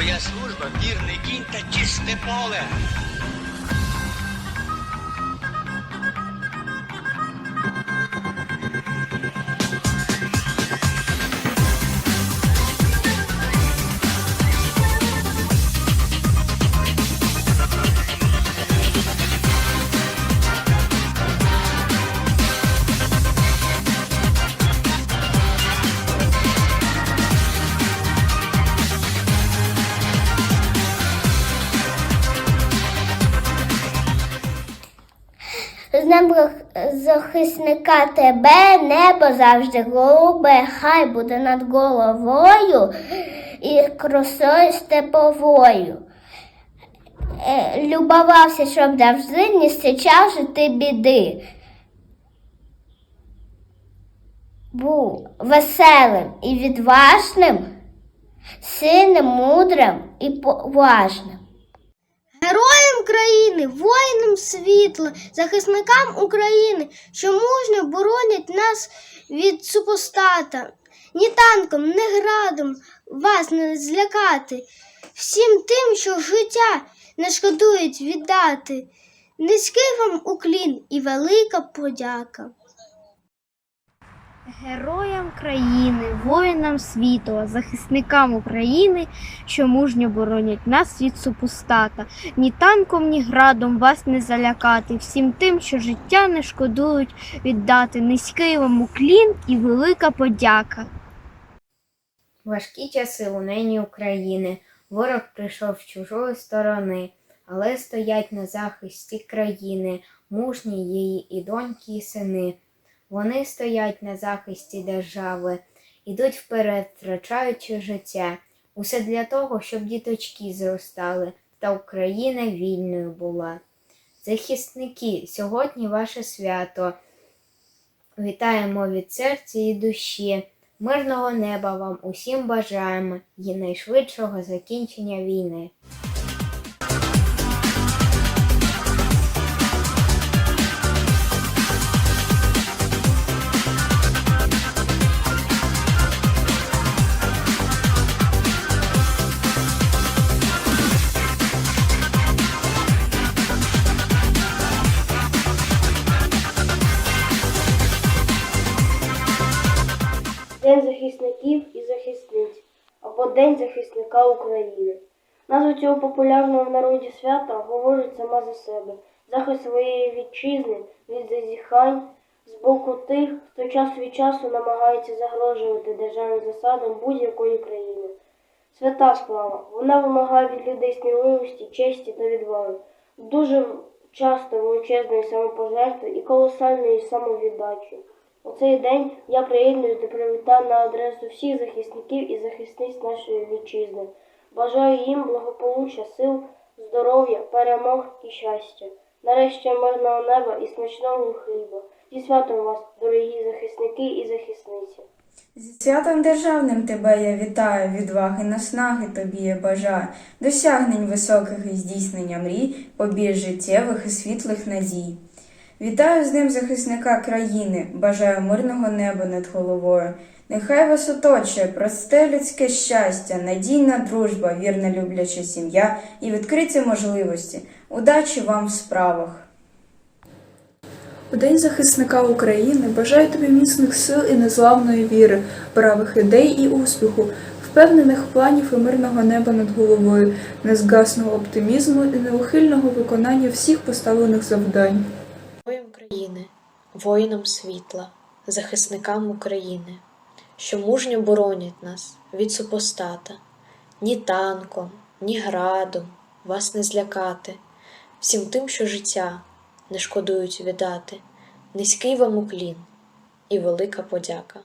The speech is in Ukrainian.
Твоя служба вірний кінь та чисте поле. Днем захисника тебе небо завжди голубе, хай буде над головою і красою степовою. Е, Любувався, щоб завжди не зустрічав же ти біди. Був веселим і відважним, сильним, мудрим і поважним. Героям країни, воїнам світла, захисникам України, що мужньо боронять нас від супостата. Ні танком, ні градом вас не злякати. Всім тим, що життя не шкодують віддати. Низький вам уклін і велика подяка. Героям країни, воїнам світу, захисникам України, що мужньо боронять нас від супостата. Ні танком, ні градом вас не залякати. Всім тим, що життя не шкодують віддати. Низький вам уклін і велика подяка. Важкі часи у нині України. Ворог прийшов з чужої сторони, але стоять на захисті країни, мужні її і доньки, і сини. Вони стоять на захисті держави, ідуть вперед, втрачаючи життя. Усе для того, щоб діточки зростали, та Україна вільною була. Захисники, сьогодні ваше свято. Вітаємо від серця і душі. Мирного неба вам усім бажаємо і найшвидшого закінчення війни. День захисників і захисниць або День захисника України. Назва цього популярного в народі свята говорить сама за себе. Захист своєї вітчизни від зазіхань з боку тих, хто час від часу намагається загрожувати державним засадам будь-якої країни. Свята справа. Вона вимагає від людей сміливості, честі та відваги. Дуже часто величезної самопожертви і колосальної самовіддачі. У цей день я приєднуюсь до привітань на адресу всіх захисників і захисниць нашої вітчизни. Бажаю їм благополуччя, сил, здоров'я, перемог і щастя. Нарешті мирного неба і смачного хліба. Зі святом вас, дорогі захисники і захисниці. Зі святом державним тебе я вітаю, відваги, наснаги тобі я бажаю, досягнень високих і здійснення мрій, побіж життєвих і світлих надій. Вітаю з ним захисника країни, бажаю мирного неба над головою. Нехай вас оточує просте людське щастя, надійна дружба, вірна любляча сім'я і відкриті можливості. Удачі вам в справах! У День захисника України бажаю тобі міцних сил і незламної віри, правих ідей і успіху, впевнених планів і мирного неба над головою, незгасного оптимізму і неухильного виконання всіх поставлених завдань. Героям країни, воїнам світла, захисникам України, що мужньо боронять нас від супостата, ні танком, ні градом вас не злякати, всім тим, що життя не шкодують віддати, низький вам уклін і велика подяка.